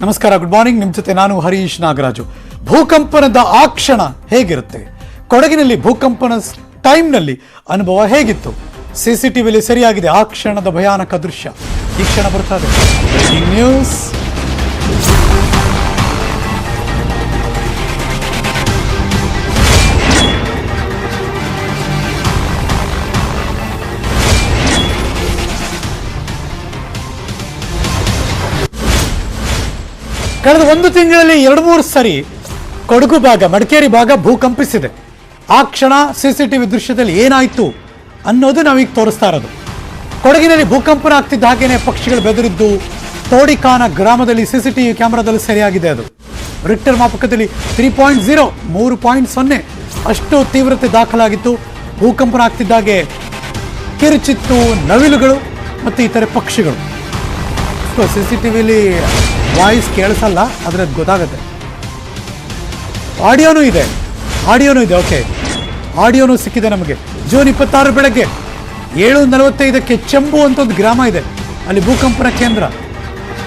ನಮಸ್ಕಾರ good morning ನಿಮ್ಮ ಜೊತೆ ನಾನು ಹರೀಶ್ ನಾಗರಾಜು. ಭೂಕಂಪನದ ಆ ಕ್ಷಣ ಹೇಗಿರುತ್ತೆ? ಕೊಡಗಿನಲ್ಲಿ ಭೂಕಂಪನ ಟೈಮ್ನಲ್ಲಿ ಅನುಭವ ಹೇಗಿತ್ತು? ಸಿಸಿಟಿವಿಲಿ ಸರಿಯಾಗಿದೆ ಆ ಕ್ಷಣದ ಭಯಾನಕ ದೃಶ್ಯ. ಈ ಕ್ಷಣ ಬರ್ತಾ ಇದೆ. ನ್ಯೂಸ್ ಕಳೆದ ಒಂದು ತಿಂಗಳಲ್ಲಿ ಎರಡು ಮೂರು ಸರಿ ಕೊಡಗು ಭಾಗ, ಮಡಿಕೇರಿ ಭಾಗ ಭೂಕಂಪಿಸಿದೆ. ಆ ಕ್ಷಣ ಸಿಸಿಟಿವಿ ದೃಶ್ಯದಲ್ಲಿ ಏನಾಯಿತು ಅನ್ನೋದು ನಾವೀಗ ತೋರಿಸ್ತಾ ಇರೋದು. ಕೊಡಗಿನಲ್ಲಿ ಭೂಕಂಪನ ಆಗ್ತಿದ್ದ ಹಾಗೇನೆ ಪಕ್ಷಿಗಳು ಬೆದರಿದ್ದು, ತೋಡಿಕಾನ ಗ್ರಾಮದಲ್ಲಿ ಸಿಸಿಟಿವಿ ಕ್ಯಾಮೆರಾದಲ್ಲಿ ಸರಿಯಾಗಿದೆ ಅದು. ರಿಕ್ಟರ್ ಮಾಪಕದಲ್ಲಿ ತ್ರೀ ಪಾಯಿಂಟ್ ಜೀರೋ, ಮೂರು ಪಾಯಿಂಟ್ ಸೊನ್ನೆ ಅಷ್ಟು ತೀವ್ರತೆ ದಾಖಲಾಗಿತ್ತು. ಭೂಕಂಪನ ಆಗ್ತಿದ್ದಾಗೆ ಕಿರುಚಿತ್ತು ನವಿಲುಗಳು ಮತ್ತು ಇತರೆ ಪಕ್ಷಿಗಳು. ಸಿ ಸಿ ಟಿ ವಾಯ್ಸ್ ಕೇಳಿಸಲ್ಲ, ಆದರೆ ಅದು ಗೊತ್ತಾಗುತ್ತೆ. ಆಡಿಯೋನೂ ಇದೆ. ಆಡಿಯೋನೂ ಇದೆ, ಓಕೆ. ಆಡಿಯೋನೂ ಸಿಕ್ಕಿದೆ ನಮಗೆ. ಜೂನ್ ಇಪ್ಪತ್ತಾರು ಬೆಳಗ್ಗೆ ಏಳು ನಲವತ್ತೈದಕ್ಕೆ ಚೆಂಬು ಅಂತ ಒಂದು ಗ್ರಾಮ ಇದೆ. ಅಲ್ಲಿ ಭೂಕಂಪನ ಕೇಂದ್ರ.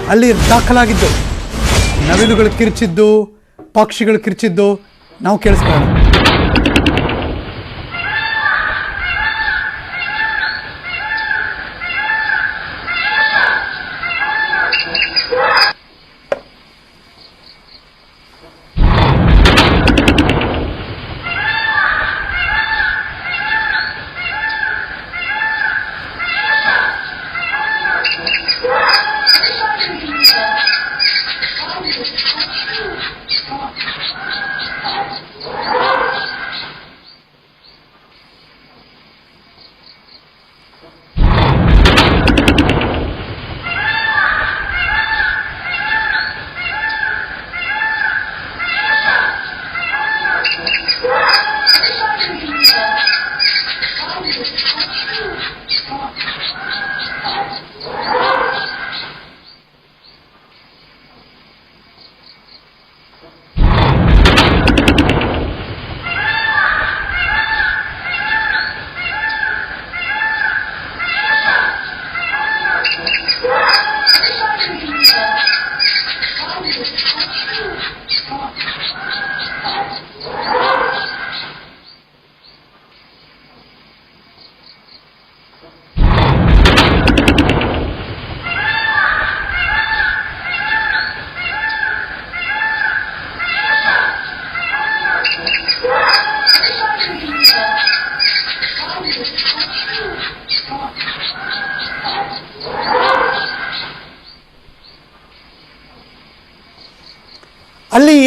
ಅಲ್ಲಿ ದಾಖಲಾಗಿದ್ದು. ನವಿಲುಗಳು ಕಿರ್ಚಿದ್ದು, ಪಕ್ಷಿಗಳು ಕಿರ್ಚಿದ್ದು, ನಾವು ಕೇಳಿಸ್ಕೊಳ್ಳೋಣ.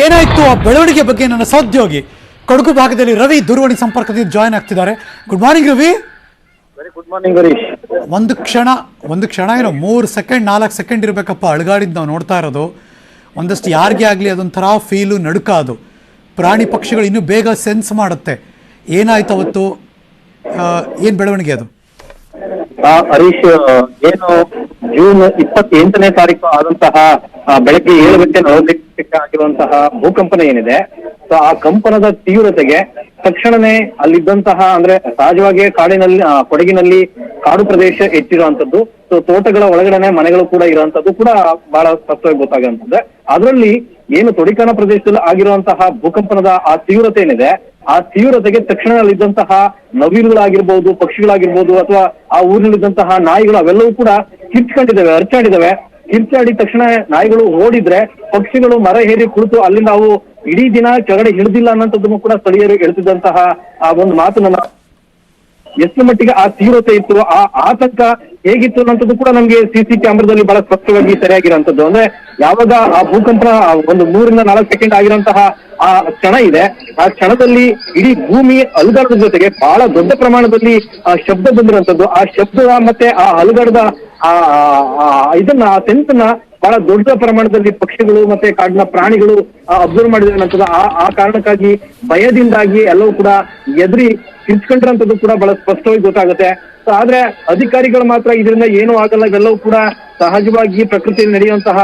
ಏನಾಯ್ತು ಆ ಬೆಳವಣಿಗೆ ಬಗ್ಗೆ ನನ್ನ ಸಹೋದ್ಯೋಗಿ ಕೊಡಗು ಭಾಗದಲ್ಲಿ ರವಿ ದೂರವಾಣಿ ಸಂಪರ್ಕದಿಂದ ಜಾಯ್ನ್ ಆಗ್ತಿದ್ದಾರೆ. Good morning Ravi. Good morning ಒಂದು ಕ್ಷಣ ಒಂದು ಕ್ಷಣ ಏನೋ ಮೂರು ಸೆಕೆಂಡ್ ನಾಲ್ಕು ಸೆಕೆಂಡ್ ಇರಬೇಕಪ್ಪ ಅಳಗಾಡಿದ್ದು ನಾವು ನೋಡ್ತಾ ಇರೋದು. ಒಂದಷ್ಟು ಯಾರಿಗೆ ಆಗಲಿ ಅದೊಂಥರ ಫೀಲು ನಡುಕ ಅದು ಪ್ರಾಣಿ ಪಕ್ಷಿಗಳು ಇನ್ನೂ ಬೇಗ ಸೆನ್ಸ್ ಮಾಡುತ್ತೆ. ಏನಾಯ್ತು ಅವತ್ತು? ಏನು ಬೆಳವಣಿಗೆ ಅದು? ಹರೀಶ್ ಏನು ಜೂನ್ ಇಪ್ಪತ್ತೆಂಟನೇ ತಾರೀಕು ಆದಂತಹ ಬೆಳಗ್ಗೆ ಏಳು ಗಂಟೆ ನಲವತ್ತೈದಕ್ಕೆ ಆಗಿರುವಂತಹ ಭೂಕಂಪನ ಏನಿದೆ ಸೊ ಆ ಕಂಪನದ ತೀವ್ರತೆಗೆ ತಕ್ಷಣನೇ ಅಲ್ಲಿದ್ದಂತಹ ಅಂದ್ರೆ ಸಹಜವಾಗಿ ಕಾಡಿನಲ್ಲಿ ಕೊಡಗಿನಲ್ಲಿ ಕಾಡು ಪ್ರದೇಶ ಹೆಚ್ಚಿರುವಂತದ್ದು ಸೊ ತೋಟಗಳ ಒಳಗಡೆನೆ ಮನೆಗಳು ಕೂಡ ಇರುವಂತದ್ದು ಕೂಡ ಬಹಳ ಸ್ಪಷ್ಟವಾಗಿ ಗೊತ್ತಾಗುವಂತದ್ದು ಅದರಲ್ಲಿ ಏನು ತೊಡಿಕಾನ ಪ್ರದೇಶದಲ್ಲಿ ಆಗಿರುವಂತಹ ಭೂಕಂಪನದ ಆ ತೀವ್ರತೆ ಏನಿದೆ, ಆ ತೀವ್ರತೆಗೆ ತಕ್ಷಣ ಅಲ್ಲಿದ್ದಂತಹ ನವಿಲುಗಳಾಗಿರ್ಬೋದು, ಪಕ್ಷಿಗಳಾಗಿರ್ಬೋದು, ಅಥವಾ ಆ ಊರಿನಲ್ಲಿದ್ದಂತಹ ನಾಯಿಗಳು ಅವೆಲ್ಲವೂ ಕೂಡ ಕಿಚ್ಕೊಂಡಿದ್ದಾವೆ ಅರ್ಚಾಡಿದಾವೆ ಕಿರ್ಚಾಡಿದ ತಕ್ಷಣ ನಾಯಿಗಳು ಓಡಿದ್ರೆ ಪಕ್ಷಿಗಳು ಮರ ಹೇರಿ ಕುಳಿತು ಅಲ್ಲಿಂದ ಅವು ಇಡೀ ದಿನ ಕೆಳಗಡೆ ಹಿಡಿದಿಲ್ಲ ಅನ್ನೋಂಥದ್ದನ್ನು ಕೂಡ ಸ್ಥಳೀಯರು ಹೇಳ್ತಿದ್ದಂತಹ ಆ ಒಂದು ಮಾತು ನನ್ನ ಎಷ್ಟು ಮಟ್ಟಿಗೆ ಆ ತೀವ್ರತೆ ಇತ್ತು, ಆ ಆತಂಕ ಹೇಗಿತ್ತು ಅನ್ನೋಂಥದ್ದು ಕೂಡ ನಮ್ಗೆ ಸಿಸಿ ಕ್ಯಾಮ್ರಾದಲ್ಲಿ ಬಹಳ ಸ್ಪಷ್ಟವಾಗಿ ಸರಿಯಾಗಿರೋಂಥದ್ದು ಅಂದ್ರೆ ಯಾವಾಗ ಆ ಭೂಕಂಪ ಒಂದು ಮೂರಿಂದ ನಾಲ್ಕು ಸೆಕೆಂಡ್ ಆಗಿರುವಂತಹ ಆ ಕ್ಷಣ ಇದೆ, ಆ ಕ್ಷಣದಲ್ಲಿ ಇಡೀ ಭೂಮಿ ಅಲುಗಾಡದ ಜೊತೆಗೆ ಬಹಳ ದೊಡ್ಡ ಪ್ರಮಾಣದಲ್ಲಿ ಆ ಶಬ್ದ ಬಂದಿರುವಂತದ್ದು ಆ ಶಬ್ದ ಮತ್ತೆ ಆ ಅಲುಗಾಡದ ಆ ಇದನ್ನ ಆ ಸೆನ್ಸ್ ಬಹಳ ದೊಡ್ಡ ಪ್ರಮಾಣದಲ್ಲಿ ಪಕ್ಷಿಗಳು ಮತ್ತೆ ಕಾಡಿನ ಪ್ರಾಣಿಗಳು ಅಬ್ಸರ್ವ್ ಮಾಡಿದ ನಂತರ ಆ ಕಾರಣಕ್ಕಾಗಿ ಭಯದಿಂದಾಗಿ ಎಲ್ಲವೂ ಕೂಡ ಎದುರಿ ಕಿರ್ಚ್ಕೊಂಡ್ರಂತದ್ದು ಕೂಡ ಬಹಳ ಸ್ಪಷ್ಟವಾಗಿ ಗೊತ್ತಾಗುತ್ತೆ. ಆದ್ರೆ ಅಧಿಕಾರಿಗಳು ಮಾತ್ರ ಇದರಿಂದ ಏನೂ ಆಗಲ್ಲ, ಇವೆಲ್ಲವೂ ಕೂಡ ಸಹಜವಾಗಿ ಪ್ರಕೃತಿಯಲ್ಲಿ ನಡೆಯುವಂತಹ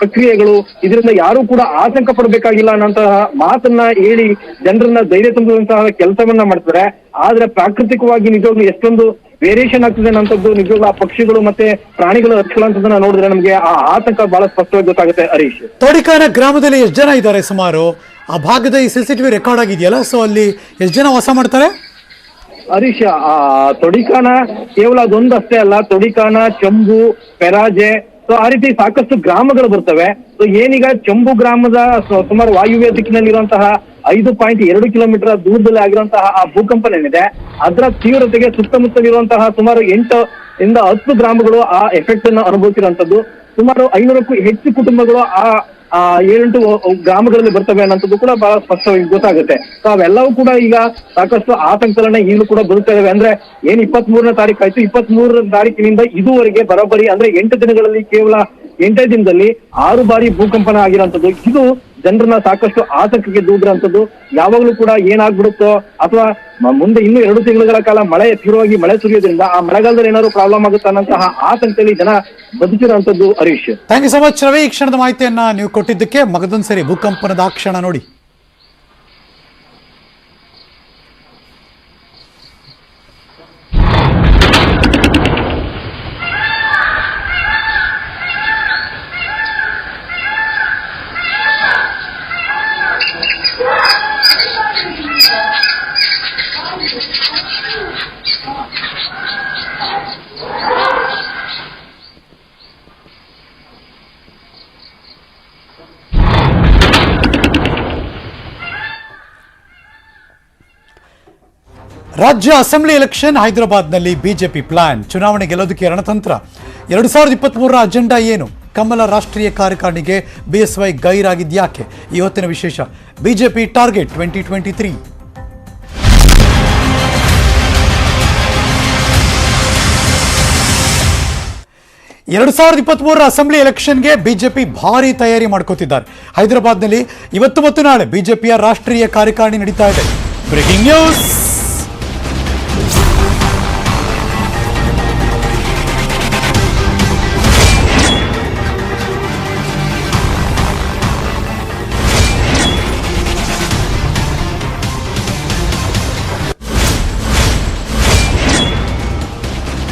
ಪ್ರಕ್ರಿಯೆಗಳು ಇದರಿಂದ ಯಾರು ಕೂಡ ಆತಂಕ ಪಡಬೇಕಾಗಿಲ್ಲ ಅನ್ನೋಂತಹ ಮಾತನ್ನ ಹೇಳಿ ಜನರನ್ನ ಧೈರ್ಯ ತುಂಬುವಂತಹ ಕೆಲಸವನ್ನ ಮಾಡ್ತಾರೆ ಆದ್ರೆ ಪ್ರಾಕೃತಿಕವಾಗಿ ನಿಜವಾಗ್ಲೂ ಎಷ್ಟೊಂದು ವೇರಿಯೇಷನ್ ಆಗ್ತದೆ ಅನ್ನೋಂಥದ್ದು ನಿಜವಾಗ್ಲೂ ಆ ಪಕ್ಷಿಗಳು ಮತ್ತೆ ಪ್ರಾಣಿಗಳು ಹಚ್ಕೊಳ್ಳೋಂಥದ್ದನ್ನ ನೋಡಿದ್ರೆ ನಮ್ಗೆ ಆ ಆತಂಕ ಬಹಳ ಸ್ಪಷ್ಟವಾಗಿ ಗೊತ್ತಾಗುತ್ತೆ. ಹರೀಶ್. ತೋಡಿಕಾನ ಗ್ರಾಮದಲ್ಲಿ ಎಷ್ಟು ಜನ ಇದ್ದಾರೆ ಸುಮಾರು? ಆ ಭಾಗದ ಈ C C T V record ಆಗಿದೆಯಲ್ಲ? ಸೊ ಅಲ್ಲಿ ಎಷ್ಟು ಜನ ವಾಸ ಮಾಡ್ತಾರೆ? ಹರೀಶ್, ಆ ತೊಡಿಕಾನ ಕೇವಲ ಅದೊಂದು ಅಷ್ಟೇ ಅಲ್ಲ. ತೊಡಿಕಾನ ಚಂಬು, ಪೆರಾಜೆ. ಸೊ ಆ ರೀತಿ ಸಾಕಷ್ಟು ಗ್ರಾಮಗಳು ಬರ್ತವೆ. ಸೊ ಏನೀಗ ಚಂಬು ಗ್ರಾಮದ ಸುಮಾರು ವಾಯುವ್ಯ ದಿಕ್ಕಿನಲ್ಲಿರುವಂತಹ ಐದು ಪಾಯಿಂಟ್ ಎರಡು ಕಿಲೋಮೀಟರ್ ದೂರದಲ್ಲಿ ಆಗಿರುವಂತಹ ಆ ಭೂಕಂಪನ ಏನಿದೆ, ಅದರ ತೀವ್ರತೆಗೆ ಸುತ್ತಮುತ್ತಲಿರುವಂತಹ ಸುಮಾರು ಎಂಟು ಇಂದ ಹತ್ತು ಗ್ರಾಮಗಳು ಆ ಎಫೆಕ್ಟ್ ಅನ್ನು ಅನುಭವಿಸಿರುವಂತದ್ದು ಸುಮಾರು ಐನೂರಕ್ಕೂ ಹೆಚ್ಚು ಕುಟುಂಬಗಳು ಆ ಏಳೆಂಟು ಗ್ರಾಮಗಳಲ್ಲಿ ಬರ್ತವೆ ಅನ್ನೋದು ಕೂಡ ಬಹಳ ಸ್ಪಷ್ಟವಾಗಿ ಗೊತ್ತಾಗುತ್ತೆ. ಸೊ ಅವೆಲ್ಲವೂ ಕೂಡ ಈಗ ಸಾಕಷ್ಟು ಆತಂಕಗಳನ್ನ ಈಗಲೂ ಕೂಡ ಬರುತ್ತಾ ಇದಾವೆ. ಅಂದ್ರೆ ಏನ್ ಇಪ್ಪತ್ತ್ ಮೂರನೇ ತಾರೀಕು ಆಯ್ತು. ಇಪ್ಪತ್ತ್ ಮೂರನೇ ತಾರೀಕಿನಿಂದ ಇದುವರೆಗೆ ಬರೋಬ್ಬರಿ ಅಂದ್ರೆ ಎಂಟು ದಿನಗಳಲ್ಲಿ ಕೇವಲ ಎಂಟೇ ದಿನದಲ್ಲಿ ಆರು ಬಾರಿ ಭೂಕಂಪನ ಆಗಿರುವಂತದ್ದು ಇದು ಜನರನ್ನ ಸಾಕಷ್ಟು ಆತಂಕಕ್ಕೆ ದೂಡಿರೋಂಥದ್ದು. ಯಾವಾಗಲೂ ಕೂಡ ಏನಾಗ್ಬಿಡುತ್ತೋ ಅಥವಾ ಮುಂದೆ ಇನ್ನೂ ಎರಡು ತಿಂಗಳುಗಳ ಕಾಲ ಮಳೆ ತೀವ್ರವಾಗಿ ಮಳೆ ಸುರಿಯೋದ್ರಿಂದ ಆ ಮಳೆಗಾಲದಲ್ಲಿ ಏನಾದ್ರು ಪ್ರಾಬ್ಲಮ್ ಆಗುತ್ತೆ ಅನ್ನೋಂತಹ ಆತಂಕದಲ್ಲಿ ಜನ ಬದುಕಿರುವಂತದ್ದು Harish. Thank you so much Ravi. ಈ ಕ್ಷಣದ ಮಾಹಿತಿಯನ್ನ ನೀವು ಕೊಟ್ಟಿದ್ದಕ್ಕೆ ಮಗದೊಂದ್ಸರಿ ಭೂಕಂಪನದ ಆ ಕ್ಷಣ ನೋಡಿ. ರಾಜ್ಯ ಅಸೆಂಬ್ಲಿ ಎಲೆಕ್ಷನ್, ಹೈದರಾಬಾದ್ನಲ್ಲಿ ಬಿಜೆಪಿ ಪ್ಲಾನ್. ಚುನಾವಣೆ ಗೆಲ್ಲೋದಕ್ಕೆ ರಣತಂತ್ರ. ಎರಡು ಸಾವಿರದ ಇಪ್ಪತ್ತ್ಮೂರರ ಅಜೆಂಡಾ ಏನು? ಕಮಲ ರಾಷ್ಟ್ರೀಯ ಕಾರ್ಯಕಾರಿಣಿಗೆ ಬಿಎಸ್ವೈ ಗೈರಾಗಿದ್ಯಾಕೆ? ಇವತ್ತಿನ ವಿಶೇಷ. BJP target twenty twenty three. ಎರಡು ಸಾವಿರದ ಇಪ್ಪತ್ತ್ಮೂರರ ಅಸೆಂಬ್ಲಿ ಎಲೆಕ್ಷನ್ಗೆ ಬಿಜೆಪಿ ಭಾರಿ ತಯಾರಿ ಮಾಡ್ಕೋತಿದ್ದಾರೆ. ಹೈದರಾಬಾದ್ನಲ್ಲಿ ಇವತ್ತು ಮತ್ತು ನಾಳೆ ಬಿಜೆಪಿಯ ರಾಷ್ಟ್ರೀಯ ಕಾರ್ಯಕಾರಿಣಿ ನಡೀತಾ ಇದೆ. Breaking news!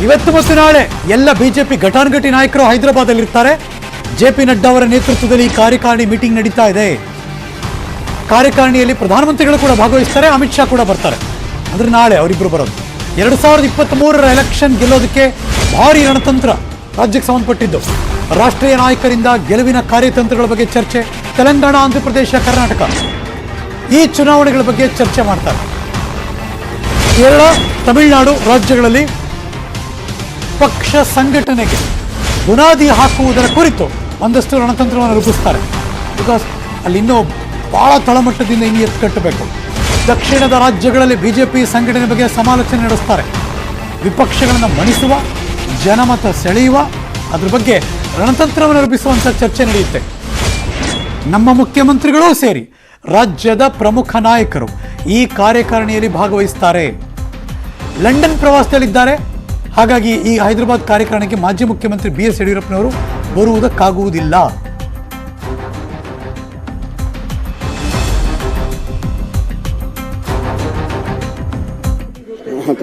ಇವತ್ತು ಮತ್ತು ನಾಳೆ ಎಲ್ಲ ಬಿಜೆಪಿ ಘಟಾನುಘಟಿ ನಾಯಕರು ಹೈದರಾಬಾದಲ್ಲಿ ಇರ್ತಾರೆ ಜೆ ಪಿ ನಡ್ಡಾ ಅವರ ನೇತೃತ್ವದಲ್ಲಿ ಈ ಕಾರ್ಯಕಾರಿಣಿ ಮೀಟಿಂಗ್ ನಡೀತಾ ಇದೆ. ಕಾರ್ಯಕಾರಿಣಿಯಲ್ಲಿ ಪ್ರಧಾನಮಂತ್ರಿಗಳು ಕೂಡ ಭಾಗವಹಿಸ್ತಾರೆ, ಅಮಿತ್ ಶಾ ಕೂಡ ಬರ್ತಾರೆ. ಅಂದ್ರೆ ನಾಳೆ ಅವರಿಬ್ಬರು ಬರೋದು. ಎರಡು ಸಾವಿರದ ಇಪ್ಪತ್ತ್ ಮೂರರ ಎಲೆಕ್ಷನ್ ಗೆಲ್ಲೋದಕ್ಕೆ ಭಾರಿ ರಣತಂತ್ರ ರಾಜ್ಯಕ್ಕೆ ಸಂಬಂಧಪಟ್ಟಿದ್ದು. ರಾಷ್ಟ್ರೀಯ ನಾಯಕರಿಂದ ಗೆಲುವಿನ ಕಾರ್ಯತಂತ್ರಗಳ ಬಗ್ಗೆ ಚರ್ಚೆ, ತೆಲಂಗಾಣ, ಆಂಧ್ರಪ್ರದೇಶ, ಕರ್ನಾಟಕ. ಈ ಚುನಾವಣೆಗಳ ಬಗ್ಗೆ ಚರ್ಚೆ ಮಾಡ್ತಾರೆ. ಕೇರಳ, ತಮಿಳುನಾಡು ರಾಜ್ಯಗಳಲ್ಲಿ ಪಕ್ಷ ಸಂಘಟನೆಗೆ ಬುನಾದಿ ಹಾಕುವುದರ ಕುರಿತು ಒಂದಷ್ಟು ರಣತಂತ್ರವನ್ನು ರೂಪಿಸ್ತಾರೆ. ಬಿಕಾಸ್ ಅಲ್ಲಿ ಇನ್ನೂ ಬಹಳ ತಳಮಟ್ಟದಿಂದ ಇನ್ನು ಎತ್ತು ಕಟ್ಟಬೇಕು. ದಕ್ಷಿಣದ ರಾಜ್ಯಗಳಲ್ಲಿ ಬಿಜೆಪಿ ಸಂಘಟನೆ ಬಗ್ಗೆ ಸಮಾಲೋಚನೆ ನಡೆಸ್ತಾರೆ. ವಿಪಕ್ಷಗಳನ್ನು ಮಣಿಸುವ, ಜನಮತ ಸೆಳೆಯುವ, ಅದ್ರ ಬಗ್ಗೆ ರಣತಂತ್ರವನ್ನು ರೂಪಿಸುವಂಥ ಚರ್ಚೆ ನಡೆಯುತ್ತೆ. ನಮ್ಮ ಮುಖ್ಯಮಂತ್ರಿಗಳೂ ಸೇರಿ ರಾಜ್ಯದ ಪ್ರಮುಖ ನಾಯಕರು ಈ ಕಾರ್ಯಕಾರಿಣಿಯಲ್ಲಿ ಭಾಗವಹಿಸ್ತಾರೆ. ಲಂಡನ್ ಪ್ರವಾಸದಲ್ಲಿದ್ದಾರೆ. ಹಾಗಾಗಿ ಈ ಹೈದರಾಬಾದ್ ಕಾರ್ಯಕ್ರಮಕ್ಕೆ ಮಾಜಿ ಮುಖ್ಯಮಂತ್ರಿ ಬಿ ಎಸ್ ಯಡಿಯೂರಪ್ಪನವರು ಬರುವುದಕ್ಕಾಗುವುದಿಲ್ಲ.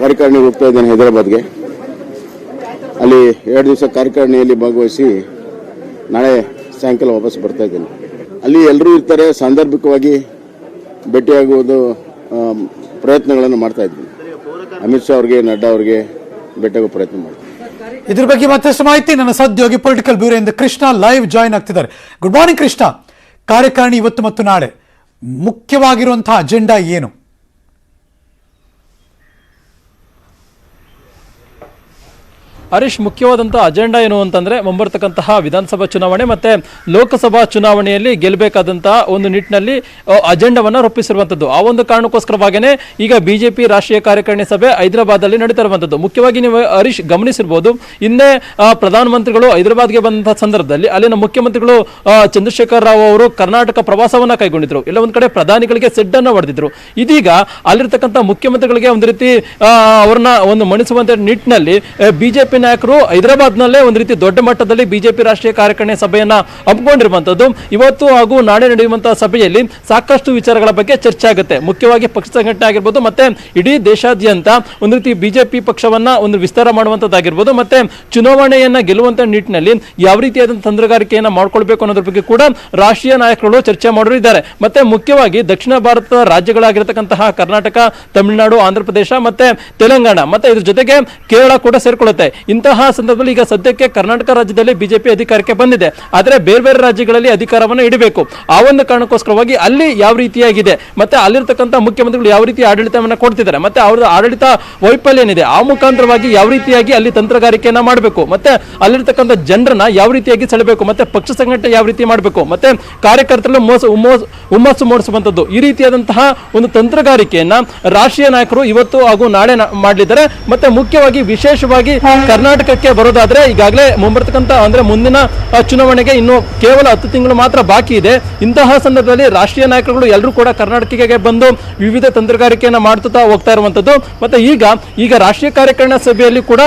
ಕಾರ್ಯಕಾರಿಣಿ ಹೋಗ್ತಾ ಇದ್ದೇನೆ ಹೈದರಾಬಾದ್ಗೆ. ಅಲ್ಲಿ ಎರಡು ದಿವಸ ಕಾರ್ಯಕಾರಿಣಿಯಲ್ಲಿ ಭಾಗವಹಿಸಿ ನಾಳೆ ಸಾಯಂಕಾಲ ವಾಪಸ್ ಬರ್ತಾ ಇದ್ದೇನೆ. ಅಲ್ಲಿ ಎಲ್ಲರೂ ಇರ್ತಾರೆ, ಸಾಂದರ್ಭಿಕವಾಗಿ ಭೇಟಿಯಾಗುವುದು ಪ್ರಯತ್ನಗಳನ್ನು ಮಾಡ್ತಾ ಇದ್ದೀನಿ. ಅಮಿತ್ ಶಾ ಅವ್ರಿಗೆ, ನಡ್ಡಾ ಅವ್ರಿಗೆ ಭೇಟಿಯಾಗೋ ಪ್ರಯತ್ನ ಮಾಡ್ತೀವಿ ಇದ್ರ ಬಗ್ಗೆ ಮತ್ತಷ್ಟು ಮಾಹಿತಿ ನನ್ನ ಸದ್ಯೋಗಿ ಪೊಲಿಟಿಕಲ್ ಬ್ಯೂರೋ ಇಂದ ಕೃಷ್ಣ ಲೈವ್ ಜಾಯಿನ್ ಆಗ್ತಿದ್ದಾರೆ. Good morning Krishna. ಕಾರ್ಯಕಾರಿಣಿ ಇವತ್ತು ಮತ್ತು ನಾಳೆ ಮುಖ್ಯವಾಗಿರುವಂತಹ ಅಜೆಂಡಾ ಏನು? ಹರೀಶ್, ಮುಖ್ಯವಾದಂತಹ ಅಜೆಂಡಾ ಏನು ಅಂತಂದ್ರೆ ಮುಂಬರ್ತಕ್ಕಂತಹ ವಿಧಾನಸಭಾ ಚುನಾವಣೆ ಮತ್ತೆ ಲೋಕಸಭಾ ಚುನಾವಣೆಯಲ್ಲಿ ಗೆಲ್ಲಬೇಕಾದಂತಹ ಒಂದು ನಿಟ್ಟಿನಲ್ಲಿ ಅಜೆಂಡಾವನ್ನ ರೂಪಿಸಿರುವಂತದ್ದು. ಆ ಒಂದು ಕಾರಣಕ್ಕೋಸ್ಕರವಾಗೇನೆ ಈಗ ಬಿಜೆಪಿ ರಾಷ್ಟ್ರೀಯ ಕಾರ್ಯಕಾರಿಣಿ ಸಭೆ ಹೈದರಾಬಾದ್ ಅಲ್ಲಿ ನಡೀತಾ ಇರುವಂತದ್ದು ಮುಖ್ಯವಾಗಿ ನೀವು ಹರೀಶ್ ಗಮನಿಸಿರ್ಬೋದು. ಹಿಂದೆ ಪ್ರಧಾನಮಂತ್ರಿಗಳು ಪ್ರಧಾನಮಂತ್ರಿಗಳು ಹೈದರಾಬಾದ್ಗೆ ಬಂದಂಥ ಸಂದರ್ಭದಲ್ಲಿ ಅಲ್ಲಿನ ಮುಖ್ಯಮಂತ್ರಿಗಳು ಚಂದ್ರಶೇಖರ್ ರಾವ್ ಅವರು ಕರ್ನಾಟಕ ಪ್ರವಾಸವನ್ನ ಕೈಗೊಂಡಿದ್ರು. ಇಲ್ಲ, ಒಂದ್ ಕಡೆ ಪ್ರಧಾನಿಗಳಿಗೆ ಸೆಡ್ ಅನ್ನ ಹೊಡೆದಿದ್ರು. ಇದೀಗ ಅಲ್ಲಿರ್ತಕ್ಕಂಥ ಮುಖ್ಯಮಂತ್ರಿಗಳಿಗೆ ಒಂದು ರೀತಿ ಅವ್ರನ್ನ ಒಂದು ಮಣಿಸುವಂತ ನಿಟ್ಟಿನಲ್ಲಿ ಬಿಜೆಪಿ ನಾಯಕರು ಹೈದರಾಬಾದ್ ನಲ್ಲೇ ಒಂದು ರೀತಿ ದೊಡ್ಡ ಮಟ್ಟದಲ್ಲಿ ಬಿಜೆಪಿ ರಾಷ್ಟ್ರೀಯ ಕಾರ್ಯಕಾರಿಣಿ ಸಭೆಯನ್ನ ಹಮ್ಮಿಕೊಂಡಿರುವಂತದ್ದು ಇವತ್ತು ಹಾಗೂ ನಾಳೆ ನಡೆಯುವಂತಹ ಸಭೆಯಲ್ಲಿ ಸಾಕಷ್ಟು ವಿಚಾರಗಳ ಬಗ್ಗೆ ಚರ್ಚೆ ಆಗುತ್ತೆ. ಮುಖ್ಯವಾಗಿ ಪಕ್ಷ ಸಂಘಟನೆ ಆಗಿರ್ಬೋದು, ಮತ್ತೆ ಇಡೀ ದೇಶಾದ್ಯಂತ ಒಂದು ರೀತಿ ಬಿಜೆಪಿ ಪಕ್ಷವನ್ನ ಒಂದು ವಿಸ್ತಾರ ಮಾಡುವಂತದ್ದಾಗಿರ್ಬೋದು ಮತ್ತೆ ಚುನಾವಣೆಯನ್ನ ಗೆಲ್ಲುವಂತ ನಿಟ್ಟಿನಲ್ಲಿ ಯಾವ ರೀತಿಯಾದ ತಂತ್ರಗಾರಿಕೆಯನ್ನ ಮಾಡ್ಕೊಳ್ಬೇಕು ಅನ್ನೋದ್ರ ಬಗ್ಗೆ ಕೂಡ ರಾಷ್ಟ್ರೀಯ ನಾಯಕರುಗಳು ಚರ್ಚೆ ಮಾಡಿದ್ದಾರೆ ಮತ್ತೆ ಮುಖ್ಯವಾಗಿ ದಕ್ಷಿಣ ಭಾರತದ ರಾಜ್ಯಗಳಾಗಿರತಕ್ಕಂತಹ ಕರ್ನಾಟಕ, ತಮಿಳುನಾಡು ಆಂಧ್ರಪ್ರದೇಶ ಮತ್ತೆ ತೆಲಂಗಾಣ, ಮತ್ತೆ ಇದ್ರ ಜೊತೆಗೆ ಕೇರಳ ಕೂಡ ಸೇರ್ಕೊಳ್ಳುತ್ತೆ. ಇಂತಹ ಸಂದರ್ಭದಲ್ಲಿ ಈಗ ಸದ್ಯಕ್ಕೆ ಕರ್ನಾಟಕ ರಾಜ್ಯದಲ್ಲಿ ಬಿಜೆಪಿ ಅಧಿಕಾರಕ್ಕೆ ಬಂದಿದೆ. ಆದರೆ ಬೇರೆ ಬೇರೆ ರಾಜ್ಯಗಳಲ್ಲಿ ಅಧಿಕಾರವನ್ನು ಇಡಬೇಕು. ಆ ಒಂದು ಕಾರಣಕ್ಕೋಸ್ಕರವಾಗಿ ಅಲ್ಲಿ ಯಾವ ರೀತಿಯಾಗಿದೆ, ಮತ್ತೆ ಅಲ್ಲಿರ್ತಕ್ಕಂಥ ಮುಖ್ಯಮಂತ್ರಿಗಳು ಯಾವ ರೀತಿ ಆಡಳಿತವನ್ನು ಕೊಡ್ತಿದ್ದಾರೆ, ಮತ್ತೆ ಅವರ ಆಡಳಿತ ವೈಫಲ್ಯ ಏನಿದೆ, ಆ ಮುಖಾಂತರವಾಗಿ ಯಾವ ರೀತಿಯಾಗಿ ಅಲ್ಲಿ ತಂತ್ರಗಾರಿಕೆಯನ್ನ ಮಾಡಬೇಕು, ಮತ್ತೆ ಅಲ್ಲಿರ್ತಕ್ಕಂಥ ಜನರನ್ನ ಯಾವ ರೀತಿಯಾಗಿ ಸೆಳಬೇಕು, ಮತ್ತೆ ಪಕ್ಷ ಸಂಘಟನೆ ಯಾವ ರೀತಿ ಮಾಡಬೇಕು, ಮತ್ತೆ ಕಾರ್ಯಕರ್ತರಲ್ಲಿ ಮೋಸ ಹುಮ್ಮಸ್- ಹುಮ್ಮಸ್ಸು ಮೂಡಿಸುವಂಥದ್ದು, ಈ ರೀತಿಯಾದಂತಹ ಒಂದು ತಂತ್ರಗಾರಿಕೆಯನ್ನ ರಾಷ್ಟ್ರೀಯ ನಾಯಕರು ಇವತ್ತು ಹಾಗೂ ನಾಳೆ ಮಾಡಲಿದ್ದಾರೆ. ಮತ್ತೆ ಮುಖ್ಯವಾಗಿ ವಿಶೇಷವಾಗಿ ಕರ್ನಾಟಕಕ್ಕೆ ಬರೋದಾದ್ರೆ ಈಗಾಗಲೇ ಮುಂಬರ್ತಕ್ಕಂಥ, ಅಂದ್ರೆ ಮುಂದಿನ ಚುನಾವಣೆಗೆ ಇನ್ನು ಕೇವಲ ಹತ್ತು ತಿಂಗಳು ಮಾತ್ರ ಬಾಕಿ ಇದೆ. ಇಂತಹ ಸಂದರ್ಭದಲ್ಲಿ ರಾಷ್ಟ್ರೀಯ ನಾಯಕರುಗಳು ಎಲ್ಲರೂ ಕೂಡ ಕರ್ನಾಟಕಕ್ಕೆ ಬಂದು ವಿವಿಧ ತಂತ್ರಗಾರಿಕೆಯನ್ನ ಮಾಡ್ತಾ ಹೋಗ್ತಾ ಇರುವಂತದ್ದು. ಮತ್ತೆ ಈಗ ಈಗ ರಾಷ್ಟ್ರೀಯ ಕಾರ್ಯಕಾರಿಣಿ ಸಭೆಯಲ್ಲಿ ಕೂಡ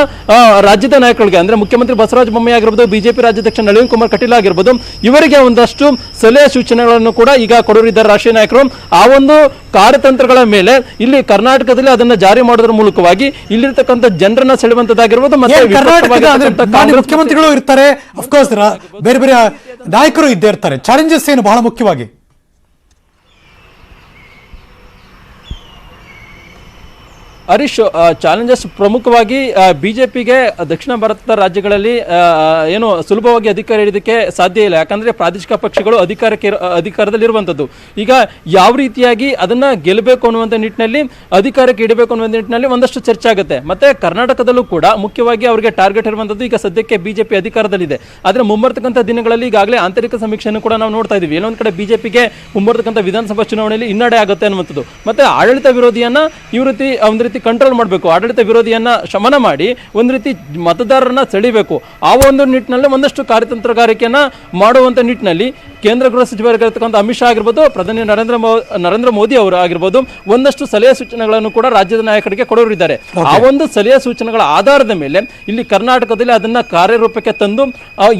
ರಾಜ್ಯದ ನಾಯಕರಿಗೆ ಅಂದ್ರೆ ಮುಖ್ಯಮಂತ್ರಿ ಬಸವರಾಜ ಬೊಮ್ಮಾಯಿ ಆಗಿರ್ಬೋದು, ಬಿಜೆಪಿ ರಾಜ್ಯಾಧ್ಯಕ್ಷ ನಳಿನ್ ಕುಮಾರ್ ಕಟೀಲ್ ಆಗಿರ್ಬೋದು, ಇವರಿಗೆ ಒಂದಷ್ಟು ಸಲಹೆ ಸೂಚನೆಗಳನ್ನು ಕೂಡ ಈಗ ಕೊಡೋರಿದ್ದಾರೆ ರಾಷ್ಟ್ರೀಯ ನಾಯಕರು. ಆ ಒಂದು ಕಾರ್ಯತಂತ್ರಗಳ ಮೇಲೆ ಇಲ್ಲಿ ಕರ್ನಾಟಕದಲ್ಲಿ ಅದನ್ನ ಜಾರಿ ಮಾಡೋದ್ರ ಮೂಲಕವಾಗಿ ಇಲ್ಲಿರ್ತಕ್ಕಂಥ ಜನರನ್ನ ಸೆಳೆಯುವಂತದ್ದಾಗಿರ್ಬೋದು ಮತ್ತೆ ಮುಖ್ಯಮಂತ್ರಿಗಳು ಇರ್ತಾರೆ. ಅಫ್ಕೋರ್ಸ್ ಬೇರೆ ಬೇರೆ ನಾಯಕರು ಇದ್ದೇ ಇರ್ತಾರೆ. ಚಾಲೆಂಜಸ್ ಏನು ಬಹಳ ಮುಖ್ಯವಾಗಿ? ಹರೀಶ್ ಚಾಲೆಂಜಸ್ ಪ್ರಮುಖವಾಗಿ ಬಿಜೆಪಿಗೆ ದಕ್ಷಿಣ ಭಾರತದ ರಾಜ್ಯಗಳಲ್ಲಿ ಏನು ಸುಲಭವಾಗಿ ಅಧಿಕಾರ ಹಿಡಿದಕ್ಕೆ ಸಾಧ್ಯ ಇಲ್ಲ. ಯಾಕಂದರೆ ಪ್ರಾದೇಶಿಕ ಪಕ್ಷಗಳು ಅಧಿಕಾರಕ್ಕೆ ಅಧಿಕಾರದಲ್ಲಿರುವಂಥದ್ದು ಈಗ ಯಾವ ರೀತಿಯಾಗಿ ಅದನ್ನ ಗೆಲ್ಲಬೇಕು ಅನ್ನುವಂಥ ನಿಟ್ಟಿನಲ್ಲಿ, ಅಧಿಕಾರಕ್ಕೆ ಇಡಬೇಕು ಅನ್ನುವಂಥ ನಿಟ್ಟಿನಲ್ಲಿ ಒಂದಷ್ಟು ಚರ್ಚೆ ಆಗುತ್ತೆ. ಮತ್ತೆ ಕರ್ನಾಟಕದಲ್ಲೂ ಕೂಡ ಮುಖ್ಯವಾಗಿ ಅವರಿಗೆ ಟಾರ್ಗೆಟ್ ಇರುವಂಥದ್ದು ಈಗ ಸದ್ಯಕ್ಕೆ ಬಿಜೆಪಿ ಅಧಿಕಾರದಲ್ಲಿದೆ. ಆದರೆ ಮುಂಬರ್ತಕ್ಕಂಥ ದಿನಗಳಲ್ಲಿ ಈಗಾಗಲೇ ಆಂತರಿಕ ಸಮೀಕ್ಷೆಯನ್ನು ಕೂಡ ನಾವು ನೋಡ್ತಾ ಇದ್ದೀವಿ. ಏನೊಂದು ಕಡೆ ಬಿಜೆಪಿಗೆ ಮುಂಬರ್ತಕ್ಕಂಥ ವಿಧಾನಸಭಾ ಚುನಾವಣೆಯಲ್ಲಿ ಹಿನ್ನಡೆ ಆಗುತ್ತೆ ಅನ್ನುವಂಥದ್ದು. ಮತ್ತೆ ಆಡಳಿತ ವಿರೋಧಿಯನ್ನು ಈ ರೀತಿ, ಒಂದು ರೀತಿ ಕಂಟ್ರೋಲ್ ಮಾಡಬೇಕು, ಆಡಳಿತ ವಿರೋಧಿಯನ್ನು ಶಮನ ಮಾಡಿ ಒಂದು ರೀತಿ ಮತದಾರರನ್ನ ಸೆಳಿಬೇಕು. ಆ ಒಂದು ನಿಟ್ಟಿನಲ್ಲಿ ಒಂದಷ್ಟು ಕಾರ್ಯತಂತ್ರಗಾರಿಕೆಯನ್ನು ಮಾಡುವಂಥ ನಿಟ್ಟಿನಲ್ಲಿ ಕೇಂದ್ರ ಗೃಹ ಸಚಿವರಾಗಿರ್ತಕ್ಕಂಥ ಅಮಿತ್ ಶಾ ಆಗಿರ್ಬೋದು ಪ್ರಧಾನಿ ನರೇಂದ್ರ ಮೋ ನರೇಂದ್ರ ಮೋದಿ ಅವರು ಆಗಿರ್ಬೋದು ಒಂದಷ್ಟು ಸಲಹೆ ಸೂಚನೆಗಳನ್ನು ಕೂಡ ರಾಜ್ಯದ ನಾಯಕರಿಗೆ ಕೊಡೋರಿದ್ದಾರೆ. ಆ ಒಂದು ಸಲಹೆ ಸೂಚನೆಗಳ ಆಧಾರದ ಮೇಲೆ ಇಲ್ಲಿ ಕರ್ನಾಟಕದಲ್ಲಿ ಅದನ್ನ ಕಾರ್ಯರೂಪಕ್ಕೆ ತಂದು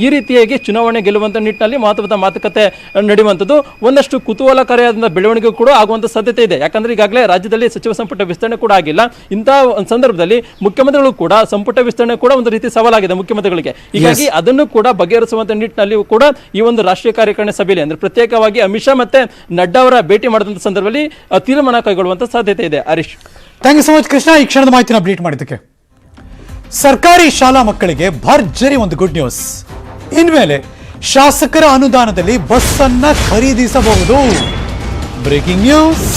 ಈ ರೀತಿಯಾಗಿ ಚುನಾವಣೆ ಗೆಲ್ಲುವಂಥ ನಿಟ್ಟಿನಲ್ಲಿ ಮಹತ್ವದ ಮಾತುಕತೆ ನಡೆಯುವಂಥದ್ದು. ಒಂದಷ್ಟು ಕುತೂಹಲಕಾರಿಯಾದ ಬೆಳವಣಿಗೆ ಕೂಡ ಆಗುವಂಥ ಸಾಧ್ಯತೆ ಇದೆ. ಯಾಕಂದ್ರೆ ಈಗಾಗಲೇ ರಾಜ್ಯದಲ್ಲಿ ಸಚಿವ ಸಂಪುಟ ವಿಸ್ತರಣೆ ಕೂಡ ಆಗಿಲ್ಲ. ಇಂಥ ಒಂದು ಸಂದರ್ಭದಲ್ಲಿ ಮುಖ್ಯಮಂತ್ರಿಗಳು ಕೂಡ ಸಂಪುಟ ವಿಸ್ತರಣೆ ಕೂಡ ಒಂದು ರೀತಿ ಸವಾಲಾಗಿದೆ ಮುಖ್ಯಮಂತ್ರಿಗಳಿಗೆ. ಹೀಗಾಗಿ ಅದನ್ನು ಕೂಡ ಬಗೆಹರಿಸುವಂತ ನಿಟ್ಟಿನಲ್ಲಿ ಕೂಡ ಈ ಒಂದು ರಾಷ್ಟ್ರೀಯ ಕಾರ್ಯಕಾರಿಣಿ ಸಭೆಯಲ್ಲಿ ಅಂದ್ರೆ ಪ್ರತ್ಯೇಕವಾಗಿ ಅಮಿತ್ ಶಾ ಮತ್ತೆ ನಡ್ಡಾ ಅವರ ಭೇಟಿ ಮಾಡಿದಂತ ಸಂದರ್ಭದಲ್ಲಿ ತೀರ್ಮಾನ ಕೈಗೊಳ್ಳುವಂತ ಸಾಧ್ಯತೆ ಇದೆ. Harish. Thank you so much Krishna. ಈ ಕ್ಷಣದ ಮಾಹಿತಿನ ಅಪ್ಡೇಟ್ ಮಾಡಿದ್ದಕ್ಕೆ. ಸರ್ಕಾರಿ ಶಾಲಾ ಮಕ್ಕಳಿಗೆ ಭರ್ಜರಿ ಒಂದು ಗುಡ್ ನ್ಯೂಸ್ ಇನ್ಮೇಲೆ ಶಾಸಕರ ಅನುದಾನದಲ್ಲಿ ಬಸ್ ಅನ್ನ ಖರೀದಿಸಬಹುದು. ಬ್ರೇಕಿಂಗ್ ನ್ಯೂಸ್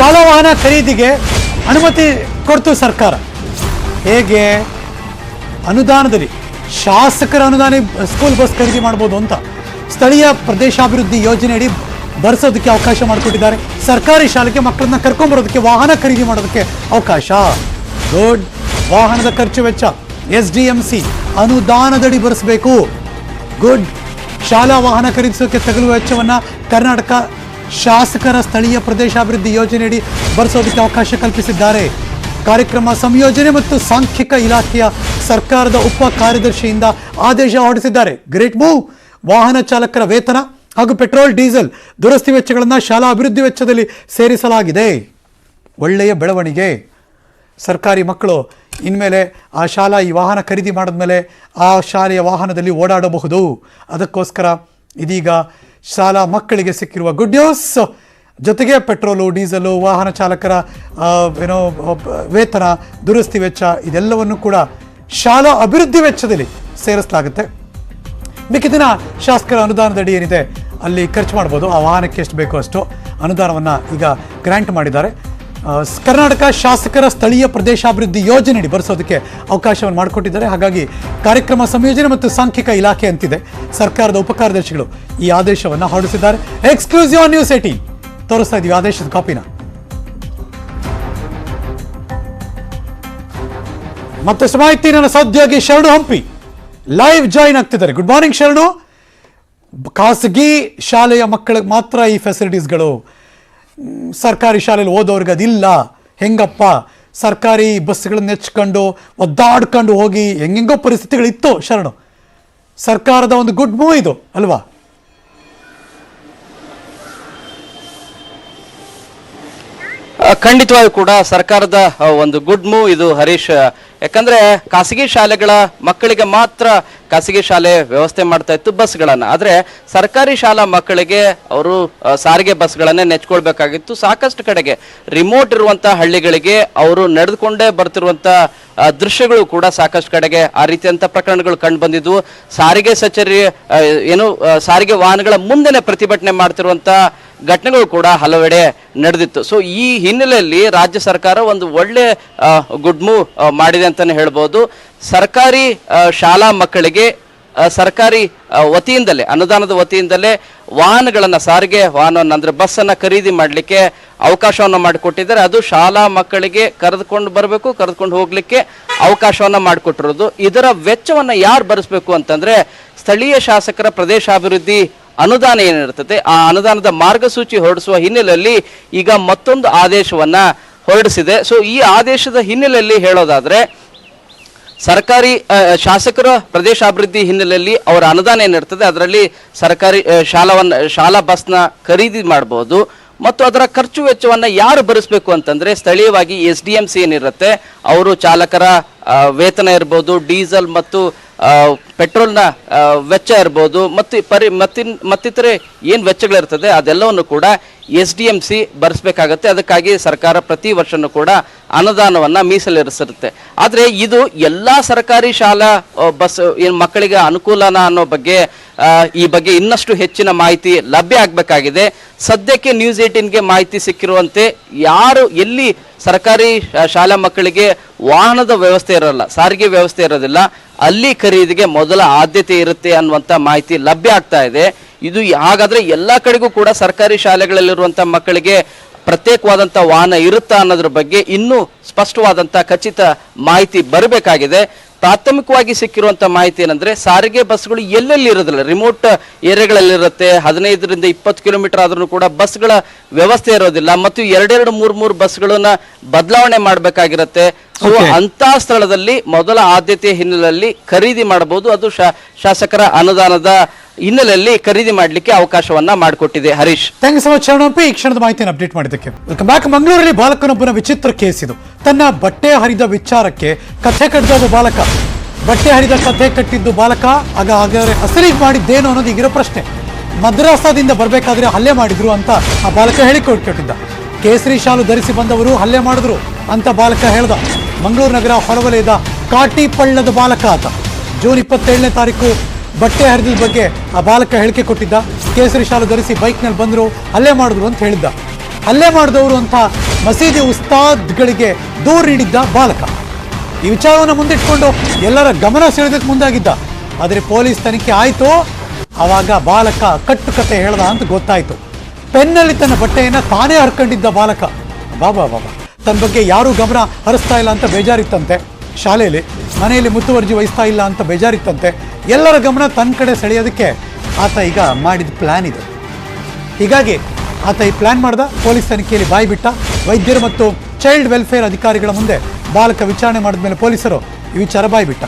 ಶಾಲಾ ವಾಹನ ಖರೀದಿಗೆ ಅನುಮತಿ ಕೊಡ್ತು ಸರ್ಕಾರ. ಹೇಗೆ? ಅನುದಾನದಲ್ಲಿ ಶಾಸಕರ ಅನುದಾನ, ಸ್ಕೂಲ್ ಬಸ್ ಖರೀದಿ ಮಾಡ್ಬೋದು ಅಂತ ಸ್ಥಳೀಯ ಪ್ರದೇಶಾಭಿವೃದ್ಧಿ ಯೋಜನೆಯಡಿ ಬರ್ಸೋದಕ್ಕೆ ಅವಕಾಶ ಮಾಡಿಕೊಟ್ಟಿದ್ದಾರೆ. ಸರ್ಕಾರಿ ಶಾಲೆಗೆ ಮಕ್ಕಳನ್ನ ಕರ್ಕೊಂಬರೋದಕ್ಕೆ ವಾಹನ ಖರೀದಿ ಮಾಡೋದಕ್ಕೆ ಅವಕಾಶ. ಗುಡ್ ವಾಹನದ ಖರ್ಚು ವೆಚ್ಚ. ಎಸ್ ಡಿ ಎಂ ಸಿ ಅನುದಾನದಡಿ ಬರೆಸಬೇಕು. ಗುಡ್ ಶಾಲಾ ವಾಹನ ಖರೀದಿಸೋಕೆ ತಗಲುವ ವೆಚ್ಚವನ್ನು ಕರ್ನಾಟಕ ಶಾಸಕರ ಸ್ಥಳೀಯ ಪ್ರದೇಶಾಭಿವೃದ್ಧಿ ಯೋಜನೆಯಡಿ ಬರೆಸೋದಕ್ಕೆ ಅವಕಾಶ ಕಲ್ಪಿಸಿದ್ದಾರೆ. ಕಾರ್ಯಕ್ರಮ ಸಂಯೋಜನೆ ಮತ್ತು ಸಾಂಖ್ಯಿಕ ಇಲಾಖೆಯ ಸರ್ಕಾರದ ಉಪ ಕಾರ್ಯದರ್ಶಿಯಿಂದ ಆದೇಶ ಹೊರಡಿಸಿದ್ದಾರೆ. ಗ್ರೇಟ್ ಮೂವ್ ವಾಹನ ಚಾಲಕರ ವೇತನ ಹಾಗೂ ಪೆಟ್ರೋಲ್, ಡೀಸೆಲ್ ದುರಸ್ತಿ ವೆಚ್ಚಗಳನ್ನು ಶಾಲಾ ಅಭಿವೃದ್ಧಿ ವೆಚ್ಚದಲ್ಲಿ ಸೇರಿಸಲಾಗಿದೆ. ಒಳ್ಳೆಯ ಬೆಳವಣಿಗೆ. ಸರ್ಕಾರಿ ಮಕ್ಕಳು ಇನ್ಮೇಲೆ ಆ ಶಾಲಾ ಈ ವಾಹನ ಖರೀದಿ ಮಾಡಿದ್ಮೇಲೆ ಆ ಶಾಲೆಯ ವಾಹನದಲ್ಲಿ ಓಡಾಡಬಹುದು. ಅದಕ್ಕೋಸ್ಕರ ಇದೀಗ ಶಾಲಾ ಮಕ್ಕಳಿಗೆ ಸಿಕ್ಕಿರುವ ಗುಡ್ ನ್ಯೂಸ್ ಜೊತೆಗೆ ಪೆಟ್ರೋಲು, ಡೀಸೆಲು, ವಾಹನ ಚಾಲಕರ ಏನೋ ವೇತನ, ದುರಸ್ತಿ ವೆಚ್ಚ, ಇದೆಲ್ಲವನ್ನು ಕೂಡ ಶಾಲಾ ಅಭಿವೃದ್ಧಿ ವೆಚ್ಚದಲ್ಲಿ ಸೇರಿಸಲಾಗುತ್ತೆ. ಮಿಕ್ಕಿದಿನ ಶಾಸಕರ ಅನುದಾನದಡಿ ಏನಿದೆ, ಅಲ್ಲಿ ಖರ್ಚು ಮಾಡ್ಬೋದು. ಆ ವಾಹನಕ್ಕೆ ಎಷ್ಟು ಬೇಕೋ ಅಷ್ಟು ಅನುದಾನವನ್ನು ಈಗ ಗ್ರ್ಯಾಂಟ್ ಮಾಡಿದ್ದಾರೆ. ಕರ್ನಾಟಕ ಶಾಸಕರ ಸ್ಥಳೀಯ ಪ್ರದೇಶಾಭಿವೃದ್ಧಿ ಯೋಜನೆಯಡಿ ಬರೆಸೋದಕ್ಕೆ ಅವಕಾಶವನ್ನು ಮಾಡಿಕೊಟ್ಟಿದ್ದಾರೆ. ಹಾಗಾಗಿ ಕಾರ್ಯಕ್ರಮ ಸಂಯೋಜನೆ ಮತ್ತು ಸಾಂಖ್ಯಿಕ ಇಲಾಖೆ ಅಂತಿದೆ. ಸರ್ಕಾರದ ಉಪಕಾರ್ಯದರ್ಶಿಗಳು ಈ ಆದೇಶವನ್ನು ಹೊರಡಿಸಿದ್ದಾರೆ. ಎಕ್ಸ್ಕ್ಲೂಸಿವ್ ನ್ಯೂಸ್ ಏಟಿ ತೋರಿಸ್ತಾ ಇದೀವಿ ಆದೇಶದ ಕಾಪಿನ. ಮತ್ತಷ್ಟು ಮಾಹಿತಿ ನನ್ನ ಸಹೋದ್ಯೋಗಿ ಶರಣು ಹಂಪಿ. ಲೈವ್ ಜಾಯಿನ್ ಆಗ್ತಿದ್ದಾರೆ. Good morning Sharanu. ಖಾಸಗಿ ಶಾಲೆಯ ಮಕ್ಕಳಿಗೆ ಮಾತ್ರ ಈ ಫೆಸಿಲಿಟೀಸ್ಗಳು ಸರ್ಕಾರಿ ಶಾಲೆಯಲ್ಲಿ ಓದೋರಿಗೆ ಅದಿಲ್ಲ. ಹೆಂಗಪ್ಪ? ಸರ್ಕಾರಿ ಬಸ್ಗಳನ್ನ ನೆಚ್ಕೊಂಡು ಒದ್ದಾಡ್ಕೊಂಡು ಹೋಗಿ ಹೆಂಗೆಂಗೋ ಪರಿಸ್ಥಿತಿಗಳಿತ್ತು ಶರಣು. ಸರ್ಕಾರದ ಒಂದು ಗುಡ್ ಮೂವ್ ಇದು, ಅಲ್ವಾ? ಖಂಡಿತವಾಗಿ ಕೂಡ ಸರ್ಕಾರದ ಒಂದು ಗುಡ್ ಮೂವ್ ಇದು ಹರೀಶ್. ಯಾಕಂದ್ರೆ ಖಾಸಗಿ ಶಾಲೆಗಳ ಮಕ್ಕಳಿಗೆ ಮಾತ್ರ ಖಾಸಗಿ ಶಾಲೆ ವ್ಯವಸ್ಥೆ ಮಾಡ್ತಾ ಇತ್ತು ಬಸ್ಗಳನ್ನ. ಆದ್ರೆ ಸರ್ಕಾರಿ ಶಾಲಾ ಮಕ್ಕಳಿಗೆ ಅವರು ಸಾರಿಗೆ ಬಸ್ಗಳನ್ನೇ ನೆಚ್ಕೊಳ್ಬೇಕಾಗಿತ್ತು. ಸಾಕಷ್ಟು ಕಡೆಗೆ ರಿಮೋಟ್ ಇರುವಂಥ ಹಳ್ಳಿಗಳಿಗೆ ಅವರು ನಡೆದುಕೊಂಡೇ ಬರ್ತಿರುವಂತ ಆ, ದೃಶ್ಯಗಳು ಕೂಡ ಸಾಕಷ್ಟು ಕಡೆಗೆ ಆ ರೀತಿಯಂತ ಪ್ರಕರಣಗಳು ಕಂಡು ಬಂದಿದ್ವು ಸಾರಿಗೆ ಸಚರಿ ಏನು ಸಾರಿಗೆ ವಾಹನಗಳ ಮುಂದೆನೆ ಪ್ರತಿಭಟನೆ ಮಾಡ್ತಿರುವಂತ ಘಟನೆಗಳು ಕೂಡ ಹಲವೆಡೆ ನಡೆದಿತ್ತು. ಸೊ ಈ ಹಿನ್ನೆಲೆಯಲ್ಲಿ ರಾಜ್ಯ ಸರ್ಕಾರ ಒಂದು ಒಳ್ಳೆ ಗುಡ್ ಮೂವ್ ಮಾಡಿದೆ ಅಂತಾನೆ ಹೇಳ್ಬೋದು. ಸರ್ಕಾರಿ ಶಾಲಾ ಮಕ್ಕಳಿಗೆ ಸರ್ಕಾರಿ ವತಿಯಿಂದಲೇ, ಅನುದಾನದ ವತಿಯಿಂದಲೇ ವಾಹನಗಳನ್ನು ಸಾರಿಗೆ ವಾಹನವನ್ನು, ಅಂದರೆ ಬಸ್ಸನ್ನು ಖರೀದಿ ಮಾಡಲಿಕ್ಕೆ ಅವಕಾಶವನ್ನು ಮಾಡಿಕೊಟ್ಟಿದ್ದಾರೆ. ಅದು ಶಾಲಾ ಮಕ್ಕಳಿಗೆ ಕರೆದುಕೊಂಡು ಬರಬೇಕು, ಕರೆದುಕೊಂಡು ಹೋಗಲಿಕ್ಕೆ ಅವಕಾಶವನ್ನು ಮಾಡಿಕೊಟ್ಟಿರೋದು. ಇದರ ವೆಚ್ಚವನ್ನು ಯಾರು ಭರಿಸಬೇಕು ಅಂತಂದರೆ ಸ್ಥಳೀಯ ಶಾಸಕರ ಪ್ರದೇಶಾಭಿವೃದ್ಧಿ ಅನುದಾನ ಏನಿರ್ತದೆ ಆ ಅನುದಾನದ ಮಾರ್ಗಸೂಚಿ ಹೊರಡಿಸುವ ಹಿನ್ನೆಲೆಯಲ್ಲಿ ಈಗ ಮತ್ತೊಂದು ಆದೇಶವನ್ನು ಹೊರಡಿಸಿದೆ. ಸೊ ಈ ಆದೇಶದ ಹಿನ್ನೆಲೆಯಲ್ಲಿ ಹೇಳೋದಾದ್ರೆ ಸರ್ಕಾರಿ ಶಾಸಕರ ಪ್ರದೇಶಾಭಿವೃದ್ಧಿ ಹಿನ್ನೆಲೆಯಲ್ಲಿ ಅವರ ಅನುದಾನ ಏನಿರ್ತದೆ, ಅದರಲ್ಲಿ ಸರ್ಕಾರಿ ಶಾಲಾವನ್ನು, ಶಾಲಾ ಬಸ್ನ ಖರೀದಿ ಮಾಡಬಹುದು ಮತ್ತು ಅದರ ಖರ್ಚು ವೆಚ್ಚವನ್ನು ಯಾರು ಭರಿಸಬೇಕು ಅಂತಂದ್ರೆ ಸ್ಥಳೀಯವಾಗಿ ಎಸ್ ಡಿ ಎಂ ಸಿ ಏನಿರುತ್ತೆ, ಅವರು ಚಾಲಕರ ವೇತನ ಇರ್ಬೋದು, ಡೀಸೆಲ್ ಮತ್ತು ಪೆಟ್ರೋಲ್ನ ವೆಚ್ಚ ಇರ್ಬೋದು, ಮತ್ತು ಪರಿ, ಮತ್ತಿನ್, ಮತ್ತಿತರೆ ಏನು ವೆಚ್ಚಗಳಿರ್ತದೆ, ಅದೆಲ್ಲವನ್ನು ಕೂಡ ಎಸ್ ಡಿ ಎಂ ಸಿ ಭರಿಸಬೇಕಾಗತ್ತೆ ಅದಕ್ಕಾಗಿ ಸರ್ಕಾರ ಪ್ರತಿ ವರ್ಷನೂ ಕೂಡ ಅನುದಾನವನ್ನು ಮೀಸಲಿರಿಸಿರುತ್ತೆ. ಆದರೆ ಇದು ಎಲ್ಲ ಸರ್ಕಾರಿ ಶಾಲಾ ಬಸ್, ಏನು ಮಕ್ಕಳಿಗೆ ಅನುಕೂಲನ ಅನ್ನೋ ಬಗ್ಗೆ ಈ ಬಗ್ಗೆ ಇನ್ನಷ್ಟು ಹೆಚ್ಚಿನ ಮಾಹಿತಿ ಲಭ್ಯ ಆಗಬೇಕಾಗಿದೆ. ಸದ್ಯಕ್ಕೆ ನ್ಯೂಸ್ ಏಯ್ಟೀನ್ಗೆ ಮಾಹಿತಿ ಸಿಕ್ಕಿರುವಂತೆ ಯಾರು ಎಲ್ಲಿ ಸರ್ಕಾರಿ ಶಾಲಾ ಮಕ್ಕಳಿಗೆ ವಾಹನದ ವ್ಯವಸ್ಥೆ ಇರಲ್ಲ, ಸಾರಿಗೆ ವ್ಯವಸ್ಥೆ ಇರೋದಿಲ್ಲ. ಅಲ್ಲಿ ಖರೀದಿಗೆ ಮೊದಲ ಆದ್ಯತೆ ಇರುತ್ತೆ ಅನ್ನುವಂಥ ಮಾಹಿತಿ ಲಭ್ಯ ಆಗ್ತಾ ಇದೆ. ಇದು ಹಾಗಾದರೆ ಎಲ್ಲ ಕಡೆಗೂ ಕೂಡ ಸರ್ಕಾರಿ ಶಾಲೆಗಳಲ್ಲಿರುವಂಥ ಮಕ್ಕಳಿಗೆ ಪ್ರತ್ಯೇಕವಾದಂಥ ವಾಹನ ಇರುತ್ತಾ ಅನ್ನೋದ್ರ ಬಗ್ಗೆ ಇನ್ನೂ ಸ್ಪಷ್ಟವಾದಂಥ ಖಚಿತ ಮಾಹಿತಿ ಬರಬೇಕಾಗಿದೆ. ಪ್ರಾಥಮಿಕವಾಗಿ ಸಿಕ್ಕಿರುವಂಥ ಮಾಹಿತಿ ಏನಂದ್ರೆ ಸಾರಿಗೆ ಬಸ್ಗಳು ಎಲ್ಲೆಲ್ಲಿ ಇರೋದಿಲ್ಲ ರಿಮೋಟ್ ಏರಿಯಾಗಳಲ್ಲಿರುತ್ತೆ ಹದಿನೈದರಿಂದ ಇಪ್ಪತ್ತು ಕಿಲೋಮೀಟರ್ ಆದ್ರೂ ಕೂಡ ಬಸ್ಗಳ ವ್ಯವಸ್ಥೆ ಇರೋದಿಲ್ಲ. ಮತ್ತು ಎರಡೆರಡು ಮೂರು ಮೂರು ಬಸ್ಗಳನ್ನ ಬದಲಾವಣೆ ಮಾಡಬೇಕಾಗಿರುತ್ತೆ. ಸೊ ಅಂತ ಸ್ಥಳದಲ್ಲಿ ಮೊದಲ ಆದ್ಯತೆಯ ಹಿನ್ನೆಲೆಯಲ್ಲಿ ಖರೀದಿ ಮಾಡಬಹುದು. ಅದು ಶಾಸಕರ ಅನುದಾನದ ಹಿನ್ನೆಲೆಯಲ್ಲಿ ಖರೀದಿ ಮಾಡಲಿಕ್ಕೆ ಅವಕಾಶವನ್ನ ಮಾಡಿಕೊಟ್ಟಿದೆ Harish. Thank you so much Sharanappa ಈ ಕ್ಷಣದ ಮಾಹಿತಿಯನ್ನು ಅಪ್ಡೇಟ್ ಮಾಡಿದ್ದಕ್ಕೆ. ಬ್ಯಾಕ್ ಮಂಗಳೂರಲ್ಲಿ ಬಾಲಕನೊಬ್ಬನ ವಿಚಿತ್ರ ಕೇಸ್ ಇದು. ತನ್ನ ಬಟ್ಟೆ ಹರಿದ ವಿಚಾರಕ್ಕೆ ಕಥೆ ಕಟ್ಟಿದ ಬಾಲಕ. ಬಟ್ಟೆ ಹರಿದ ಕಥೆ ಕಟ್ಟಿದ್ದು ಬಾಲಕ, ಆಗ ಹಾಗಾದ್ರೆ ಅಸಲಿಗೆ ಮಾಡಿದ್ದೇನು ಅನ್ನೋದು ಈಗಿರೋ ಪ್ರಶ್ನೆ. ಮದ್ರಾಸಾದಿಂದ ಬರಬೇಕಾದ್ರೆ ಹಲ್ಲೆ ಮಾಡಿದ್ರು ಅಂತ ಆ ಬಾಲಕ ಹೇಳಿಕೊಟ್ಟಿದ್ದ. ಕೇಸರಿ ಶಾಲು ಧರಿಸಿ ಬಂದವರು ಹಲ್ಲೆ ಮಾಡಿದ್ರು ಅಂತ ಬಾಲಕ ಹೇಳ್ದ. ಮಂಗಳೂರು ನಗರ ಹೊರವಲಯದ ಕಾಟಿಪಳ್ಳದ ಬಾಲಕ ಆತ. ಜೂನ್ ಇಪ್ಪತ್ತೇಳನೇ ತಾರೀಕು ಬಟ್ಟೆ ಹರಿದ ಬಗ್ಗೆ ಆ ಬಾಲಕ ಹೇಳಿಕೆ ಕೊಟ್ಟಿದ್ದ. ಕೇಸರಿ ಶಾಲು ಧರಿಸಿ ಬೈಕ್ನಲ್ಲಿ ಬಂದರು ಹಲ್ಲೆ ಮಾಡಿದ್ರು ಅಂತ ಹೇಳಿದ್ದ. ಹಲ್ಲೆ ಮಾಡಿದವರು ಅಂತ ಮಸೀದಿ ಉಸ್ತಾದ್ಗಳಿಗೆ ದೂರು ನೀಡಿದ್ದ ಬಾಲಕ. ಈ ವಿಚಾರವನ್ನು ಮುಂದಿಟ್ಕೊಂಡು ಎಲ್ಲರ ಗಮನ ಸೆಳೆದಕ್ಕೆ ಮುಂದಾಗಿದ್ದ. ಆದರೆ ಪೊಲೀಸ್ ತನಿಖೆ ಆಯಿತು? ಆವಾಗ ಬಾಲಕ ಕಟ್ಟು ಕತೆ ಹೇಳ್ದ ಅಂತ ಗೊತ್ತಾಯಿತು. ಪೆನ್ನಲ್ಲಿ ತನ್ನ ಬಟ್ಟೆಯನ್ನು ತಾನೇ ಹರ್ಕೊಂಡಿದ್ದ ಬಾಲಕ. ಬಾಬಾ ಬಾಬಾ ತನ್ನ ಬಗ್ಗೆ ಯಾರೂ ಗಮನ ಹರಿಸ್ತಾ ಇಲ್ಲ ಅಂತ ಬೇಜಾರಿತ್ತಂತೆ. ಶಾಲೆಯಲ್ಲಿ ಮನೆಯಲ್ಲಿ ಮುತುವರ್ಜಿ ವಹಿಸ್ತಾ ಇಲ್ಲ ಅಂತ ಬೇಜಾರಿತ್ತಂತೆ. ಎಲ್ಲರ ಗಮನ ತನ್ನ ಕಡೆ ಸೆಳೆಯೋದಕ್ಕೆ ಆತ ಈಗ ಮಾಡಿದ ಪ್ಲ್ಯಾನ್ ಇದು. ಹೀಗಾಗಿ ಆತ ಈ ಪ್ಲ್ಯಾನ್ ಮಾಡ್ದ, ಪೊಲೀಸ್ ತನಿಖೆಯಲ್ಲಿ ಬಾಯಿ ಬಿಟ್ಟ ವೈದ್ಯರು ಮತ್ತು ಚೈಲ್ಡ್ ವೆಲ್ಫೇರ್ ಅಧಿಕಾರಿಗಳ ಮುಂದೆ ಬಾಲಕ ವಿಚಾರಣೆ ಮಾಡಿದ ಮೇಲೆ ಪೊಲೀಸರು ಈ ವಿಚಾರ ಬಾಯಿ ಬಿಟ್ಟ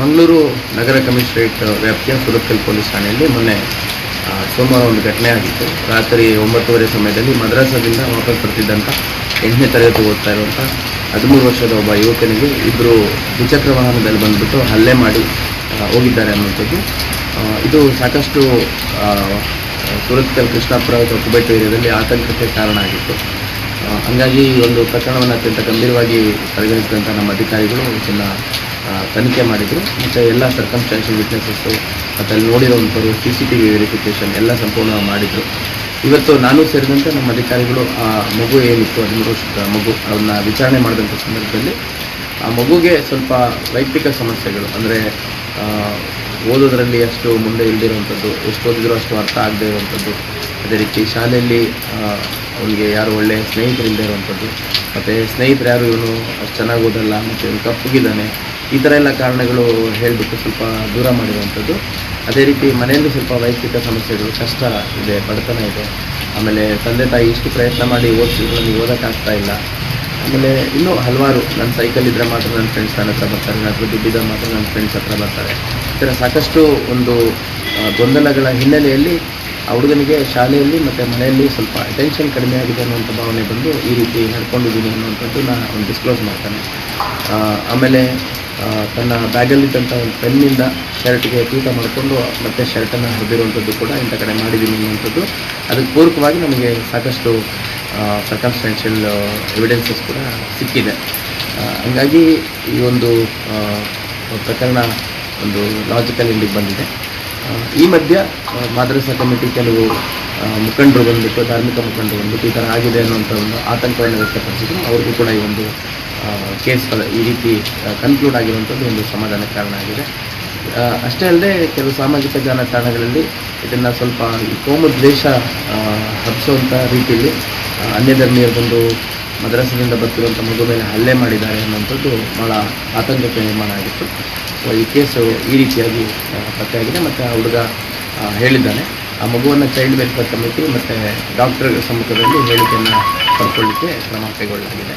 ಮಂಗಳೂರು ನಗರ ಕಮಿಷನರೇಟ್ ವ್ಯಾಪ್ತಿಯ ಸುರತ್ಕಲ್ ಪೊಲೀಸ್ ಠಾಣೆಯಲ್ಲಿ ಮೊನ್ನೆ ಸೋಮವಾರ ಒಂದು ಘಟನೆ ಆಗಿತ್ತು. ರಾತ್ರಿ ಒಂಬತ್ತುವರೆ ಸಮಯದಲ್ಲಿ ಮದ್ರಾಸದಿಂದ ವಾಪಸ್ ಬರ್ತಿದ್ದಂಥ ಎಂಟನೇ ತರಗತಿ ಓದ್ತಾ ಇರುವಂಥ ಹದಿಮೂರು ವರ್ಷದ ಒಬ್ಬ ಯುವಕನಿಗೆ ಇಬ್ಬರು ದ್ವಿಚಕ್ರ ವಾಹನದಲ್ಲಿ ಬಂದುಬಿಟ್ಟು ಹಲ್ಲೆ ಮಾಡಿ ಹೋಗಿದ್ದಾರೆ ಅನ್ನುವಂಥದ್ದು. ಇದು ಸಾಕಷ್ಟು ಸುರತ್ಕಲ್ ಕೃಷ್ಣಾಪುರ ಅಥವಾ ಕುಬೆಟ್ಟು ಏರಿಯಾದಲ್ಲಿ ಆತಂಕಕ್ಕೆ ಕಾರಣ ಆಗಿತ್ತು. ಹಂಗಾಗಿ ಈ ಒಂದು ಪ್ರಕರಣವನ್ನು ಅತ್ಯಂತ ಗಂಭೀರವಾಗಿ ಪರಿಗಣಿಸಿದಂಥ ನಮ್ಮ ಅಧಿಕಾರಿಗಳು ಇದನ್ನು ತನಿಖೆ ಮಾಡಿದರು. ಮತ್ತು ಎಲ್ಲ ಸರ್ಕಮ್ಸ್ಟಾನ್ಷಿಯಲ್ ವಿಟ್ನೆಸಸ್ಸು ಮತ್ತು ಅಲ್ಲಿ ನೋಡಿರುವಂಥವ್ರು C C T V verification ಎಲ್ಲ ಸಂಪೂರ್ಣ ಮಾಡಿದರು. ಇವತ್ತು ನಾನು ಸೇರಿದಂತೆ ನಮ್ಮ ಅಧಿಕಾರಿಗಳು ಆ ಮಗು ಏನಿತ್ತು, ಹದಿಮೂರು ಮಗು ಅವನ್ನ ವಿಚಾರಣೆ ಮಾಡಿದಂಥ ಸಂದರ್ಭದಲ್ಲಿ ಆ ಮಗುಗೆ ಸ್ವಲ್ಪ ವೈಯಕ್ತಿಕ ಸಮಸ್ಯೆಗಳು, ಅಂದರೆ ಓದೋದರಲ್ಲಿ ಅಷ್ಟು ಮುಂದೆ ಇಲ್ದಿರುವಂಥದ್ದು ಎಷ್ಟು ಓದಿದ್ರು ಅಷ್ಟು ಅರ್ಥ ಆಗದೇ ಇರುವಂಥದ್ದು ಅದೇ ರೀತಿ ಶಾಲೆಯಲ್ಲಿ ಅವನಿಗೆ ಯಾರು ಒಳ್ಳೆಯ ಸ್ನೇಹಿತರು ಇಲ್ಲದೆ ಇರುವಂಥದ್ದು ಮತ್ತು ಸ್ನೇಹಿತರು ಯಾರು ಇವನು ಅಷ್ಟು ಚೆನ್ನಾಗಿ ಓದಲ್ಲ, ಮತ್ತು ಇವನು ಕಪ್ಪಗಿದ್ದಾನೆ, ಈ ಥರ ಎಲ್ಲ ಕಾರಣಗಳು ಹೇಳಿಬಿಟ್ಟು ಸ್ವಲ್ಪ ದೂರ ಮಾಡಿರುವಂಥದ್ದು ಅದೇ ರೀತಿ ಮನೆಯಲ್ಲಿ ಸ್ವಲ್ಪ ವೈಯಕ್ತಿಕ ಸಮಸ್ಯೆಗಳು, ಕಷ್ಟ ಇದೆ, ಬಡತನ ಇದೆ. ಆಮೇಲೆ ತಂದೆ ತಾಯಿ ಇಷ್ಟು ಪ್ರಯತ್ನ ಮಾಡಿ ಓದಿಸಿದ್ರು ನನಗೆ ಓದೋಕ್ಕಾಗ್ತಾ ಇಲ್ಲ. ಆಮೇಲೆ ಇನ್ನೂ ಹಲವಾರು ನನ್ನ ಸೈಕಲ್ ಇದ್ದರೆ ಮಾತ್ರ ನನ್ನ ಫ್ರೆಂಡ್ಸ್ ನನ್ನ ಹತ್ರ ಬರ್ತಾರೆ ಹತ್ರ ದುಡ್ಡಿದ್ರೆ ಮಾತ್ರ ನನ್ನ ಫ್ರೆಂಡ್ಸ್ ಹತ್ರ ಬರ್ತಾರೆ. ಈ ಥರ ಸಾಕಷ್ಟು ಒಂದು ಗೊಂದಲಗಳ ಹಿನ್ನೆಲೆಯಲ್ಲಿ ಆ ಹುಡುಗನಿಗೆ ಶಾಲೆಯಲ್ಲಿ ಮತ್ತು ಮನೆಯಲ್ಲಿ ಸ್ವಲ್ಪ ಅಟೆನ್ಷನ್ ಕಡಿಮೆ ಆಗಿದೆ ಅನ್ನುವಂಥ ಭಾವನೆ ಬಂದು ಈ ರೀತಿ ನಡ್ಕೊಂಡಿದ್ದೀನಿ ಅನ್ನುವಂಥದ್ದು ನಾನು ಡಿಸ್ಕ್ಲೋಸ್ ಮಾಡ್ತಾನೆ. ಆಮೇಲೆ ತನ್ನ ಬ್ಯಾಗಲ್ಲಿದ್ದಂಥ ಒಂದು ಪೆನ್ನಿಂದ ಶರ್ಟ್ಗೆ ತೂಕ ಮಾಡಿಕೊಂಡು ಮತ್ತೆ ಶರ್ಟನ್ನು ಹೊಡೆದಿರುವಂಥದ್ದು ಕೂಡ ಇಂಥ ಕಡೆ ಮಾಡಿದ್ದೀನಿ ಅನ್ನುವಂಥದ್ದು. ಅದಕ್ಕೆ ಪೂರಕವಾಗಿ ನಮಗೆ ಸಾಕಷ್ಟು ಸರ್ಕಮ್ಸ್ಟೆನ್ಷಿಯಲ್ ಎವಿಡೆನ್ಸಸ್ ಕೂಡ ಸಿಕ್ಕಿದೆ. ಹಂಗಾಗಿ ಈ ಒಂದು ಪ್ರಕರಣ ಒಂದು ಲಾಜಿಕಲ್ ಎಂಡಿಗೆ ಬಂದಿದೆ. ಈ ಮಧ್ಯ ಮಾದ್ರಸಾ ಕಮಿಟಿ ಕೆಲವು ಮುಖಂಡರು ಬಂದುಬಿಟ್ಟು, ಧಾರ್ಮಿಕ ಮುಖಂಡರು ಬಂದುಬಿಟ್ಟು ಈ ಥರ ಆಗಿದೆ ಅನ್ನುವಂಥ ಒಂದು ಆತಂಕವನ್ನು ವ್ಯಕ್ತಪಡಿಸಿದ್ರು. ಅವ್ರಿಗೂ ಕೂಡ ಈ ಒಂದು ಕೇಸ್ ಈ ರೀತಿ ಕನ್ಕ್ಲೂಡ್ ಆಗಿರುವಂಥದ್ದು ಒಂದು ಸಮಾಧಾನ ಕಾರಣ ಆಗಿದೆ. ಅಷ್ಟೇ ಅಲ್ಲದೆ ಕೆಲವು ಸಾಮಾಜಿಕ ಜಾಲತಾಣಗಳಲ್ಲಿ ಇದನ್ನು ಸ್ವಲ್ಪ ಈ ಕೋಮು ದ್ವೇಷ ಹಬ್ಬಿಸುವಂಥ ರೀತಿಯಲ್ಲಿ ಅನ್ಯಧರ್ಮೀಯ ಬಂದು ಮದ್ರಸದಿಂದ ಬರ್ತಿರುವಂಥ ಮಗು ಮೇಲೆ ಹಲ್ಲೆ ಮಾಡಿದ್ದಾರೆ ಅನ್ನುವಂಥದ್ದು ಭಾಳ ಆತಂಕಕ್ಕೆ ನಿರ್ಮಾಣ ಆಗಿತ್ತು. ಸೊ ಈ ಕೇಸು ಈ ರೀತಿಯಾಗಿ ಪತ್ತೆಯಾಗಿದೆ ಮತ್ತು ಆ ಹುಡುಗ ಹೇಳಿದ್ದಾನೆ. ಆ ಮಗುವನ್ನು ಚೈಲ್ಡ್ ವೆಲ್ಫೇರ್ ಕಮಿಟಿ ಮತ್ತು ಡಾಕ್ಟರ್ ಸಮ್ಮುಖದಲ್ಲಿ ಹೇಳಿಕೆಯನ್ನು ಪಡ್ಕೊಳ್ಳಿಕ್ಕೆ ಕ್ರಮ ಕೈಗೊಳ್ಳಲಾಗಿದೆ.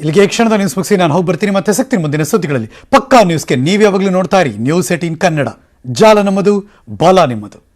ಇಲ್ಲಿಗೆ ಕ್ಷಣದ ನ್ಯೂಸ್ ಮುಗಿಸಿ, ನಾನು ಹೋಗಿ ಬರ್ತೀನಿ. ಮತ್ತೆ ಸಿಗ್ತೀನಿ ಮುಂದಿನ ಸುದ್ದಿಗಳಲ್ಲಿ. ಪಕ್ಕಾ ನ್ಯೂಸ್ಗೆ ನೀವು ಯಾವಾಗಲೂ ನೋಡ್ತಾ ಇರಿ. News eighteen Kannada. ಜಾಲ ನಮ್ಮದು, ಬಾಲ ನಿಮ್ಮದು.